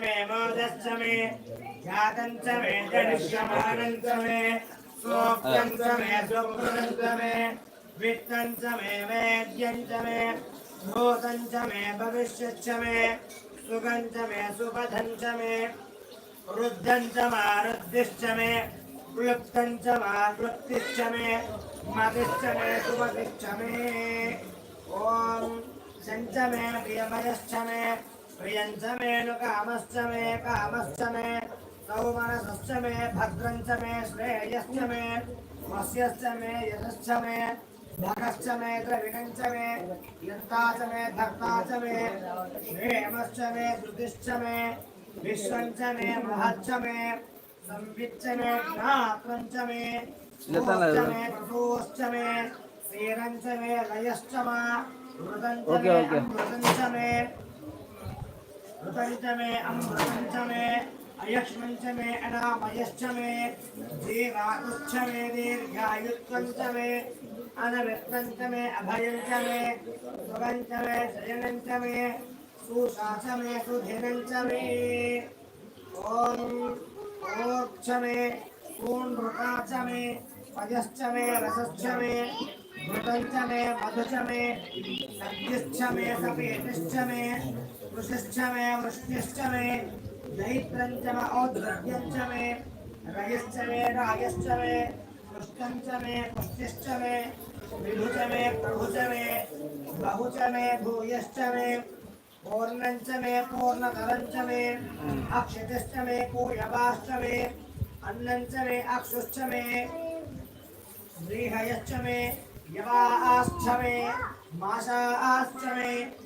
मे मोदश्च मे। जातं च मे जनिष्यमानं च मे। सोक्तं च मे सुकृतं च मे। वित्तं च मे वेद्यं च मे। भूतं च मे भविष्यच्च मे। सुखं च मे सुपथं च मे। वृद्धं च मारुद्धिश्च मे। क्लुप्तं च माक्लुप्तिश्च मे। मतिश्च मे सुमतिश्च मे। ॐ शञ्च मे प्रियमयश्च मे। प्रियं मे कामश्च मे कामश्च मे सौमनसश्च मे भद्रं च मे श्रेयश्च मे वस्यश्च मे यशश्च मे भगश्च मे द्रविणं मे यन्ता च मे धर्ता च मे क्षेमश्च मे धृतिश्च मे विश्वं मे महच्च मे संविच्च मे ज्ञात्रं मे मे प्रभोश्च मे क्षीरं मे लयश्च मा ओके, मे ओके. मे ऋतं च मे अमृतं मे अयक्ष्मं च मे अनामयश्च मे जीवातुश्च मे दीर्घायुत्वं मे अनवित्तं मे अभयं मे सुखं च मे शयनं मे सुषा च मे मे ॐ ओक्ष मे पूर्णृता च मे पयश्च मे रसश्च मे घृतं मे मधु च मे सद्यश्च मे सपेतिश्च मे वृषश्च मे, वृष्टिश्च मे दैत्रं च म, औद्रव्यं च मे, रयश्च मे, रायश्च मे पुष्टं च मे पुष्टिश्च मे, विभु च मे, प्रभु च मे, बहु च मे, भूयश्च मे, पूर्णं च मे, पूर्णतरं च मे, अक्षितिश्च मे पूयवाश्च मे, अन्नं च मे, अक्षुश्च मे व्रीहयश्च मे, यवाश्च मे, माशाश्च मे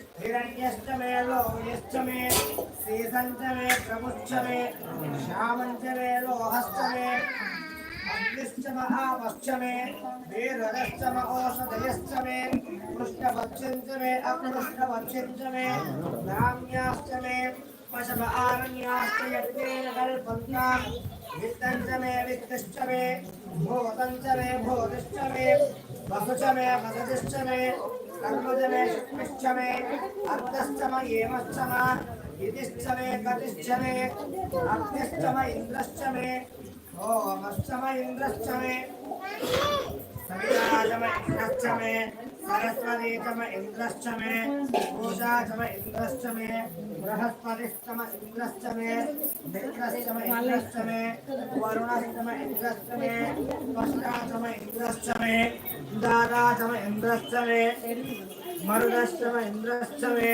नीवाराश्च मे अस्माच्च मे मृत्तिका च मे गिरयश्च मे पर्वताश्च मे सिगदाश्च मे वनस्पतयश्च मे हिरण्यश्च मे लोहिश्च मे सीसञ्च मे प्रमुच्च मे श्यामञ्च मे लोहश्च मे अग्निश्च म आपश्च मे वीररश्च म ओषधयश्च मे पृष्ठभक्ष्यञ्च मे अकृष्णभक्ष्यञ्च मे धान्याश्च मे पशव आरण्याश्च यज्ञेन कल्पन्ताम् वित्तं च मे वित्तिश्च मे भूतं मे अर्धश्च म एमश्च म इतिश्च मे गतिश्च मे अग्निश्च म इन्द्रश्च मे ओमश्च म इन्द्रश्च मे सविता म इन्द्रश्च मे सरस्वती च म इन्द्रश्च मे पूषा च म इन्द्रश्च मे बृहस्पतिश्च म इन्द्रश्च मे मित्रश्च म इन्द्रश्च मे वरुणश्च म इन्द्रश्च मे त्वष्टा च म इन्द्रश्च मे दाता च म इन्द्रश्च मे मरुदश्च म इन्द्रश्च मे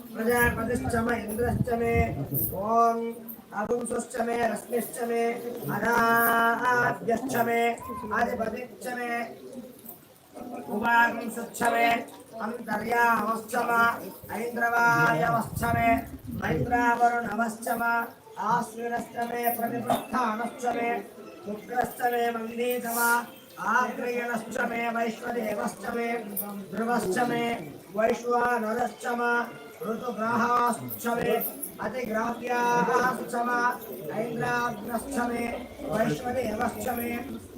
म इन्द्रश्च मे अन्तरिक्षं च म इन्द्रश्च मे गौश्च म इन्द्रश्च मे दिशश्च म इन्द्रश्च मे मूर्धा च इन्द्रश्च मे मूर्धा च म इन्द्रश्च मे प्रजापतिश्च म इन्द्रश्च मे ॐ अपुंसश्च मे रश्मिश्च मे अनाद्यश्च मे अधिपतिश्च मे उपागंसश्च मे अन्तर्यामश्च म ऐन्द्रवायवश्च मे मैत्रावरुणवश्च म आश्विनश्च मे प्रतिपत्थानश्च मे शुक्रश्च मे मन्दीच म आग्नेयश्च मे वैश्वदेवश्च मे ध्रुवश्च मे वैश्वानरश्च म ऋतुग्रहाश्च मे अतिग्राह्याश्च म ऐन्द्राग्नश्च मे वैश्वदेवश्च मे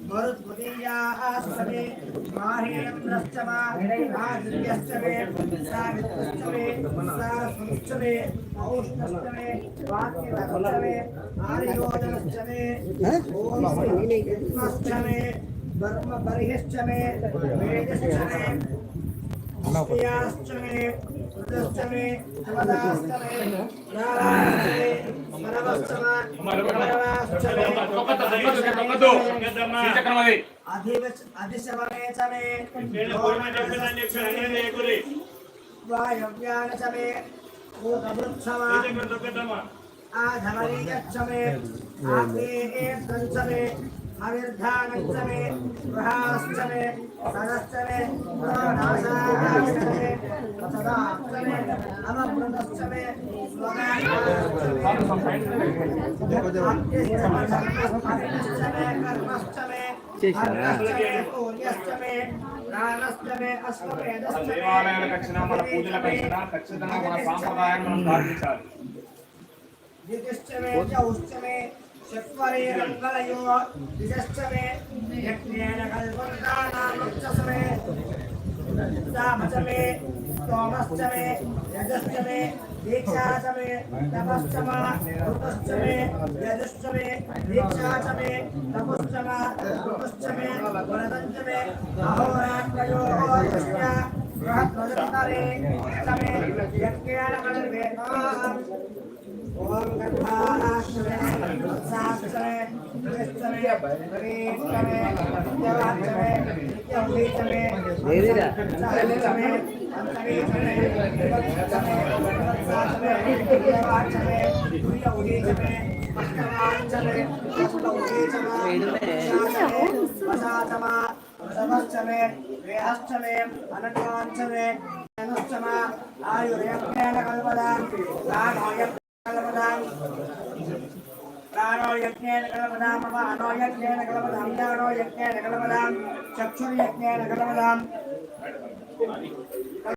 मरुत्पुतीयाश्च मे माहेन्द्रश्च म आदित्यश्च मे सावित्रश्च मे सारस्वतश्च मे औष्णश्च मे वाक्यवश्च मे आर्योजनश्च मे ओमश्च मे ब्रह्म बर्हिश्च मे वेदश्च मे श्रियाश्च मे रुदश्च मे तमदाश्च मे राश्च मे मरवश्च मे मरवाश्च मे अधिशवमे च मे वायव्यान च मे ओ तमृत्समा गच्छमे आग्नेये सञ्चमे अविर्धानञ्चमे गृहाश्चमे सदश्चमे पुराणाशाश्चमे सदाश्चमे अमृतश्चमे దేవాలయాల కక్షణ మన పూజల కక్షణ ఖచ్చితంగా మన సాంప్రదాయాన్ని మనం పాటించాలి द्वितिश्चमे चौश्चमे चत्वरे रङ्गलयो द्विजश्चमे यज्ञेन कल्पन्तानामुच्चसमे सामचमे स्तोमश्चमे यजश्चमे दीक्षाचमे तपश्चमा ऋतश्चमे यजुश्चमे दीक्षाचमे तपश्चमा ऋतश्चमे वरदञ्चमे अहोरात्रयोः यस्य बृहत्वदन्तरे चमे यज्ञेन कल्पेताम् ओम गंधाश्रमे साश्रमे निश्चमे परीश्रमे नित्यवाचमे नित्यौलीचमे चालीचमे अंतरीचमे विवत्समे विवत्साचमे नित्यवाचमे नित्यौलीचमे अष्टवाचमे अष्टौलीचमे शाचमे वसाचमा वसवश्चमे वेहश्चमे अनन्वाञ्चमे अनुश्चमा आयुर्यज्ञेन कल्पदां प्राणोयज्ञ कल्पदां प्राणो यज्ञेन कल्पदां मम अनो यज्ञेन कल्पदां ज्ञानो यज्ञेन कल्पदां चक्षुर्यज्ञेन कल्पदां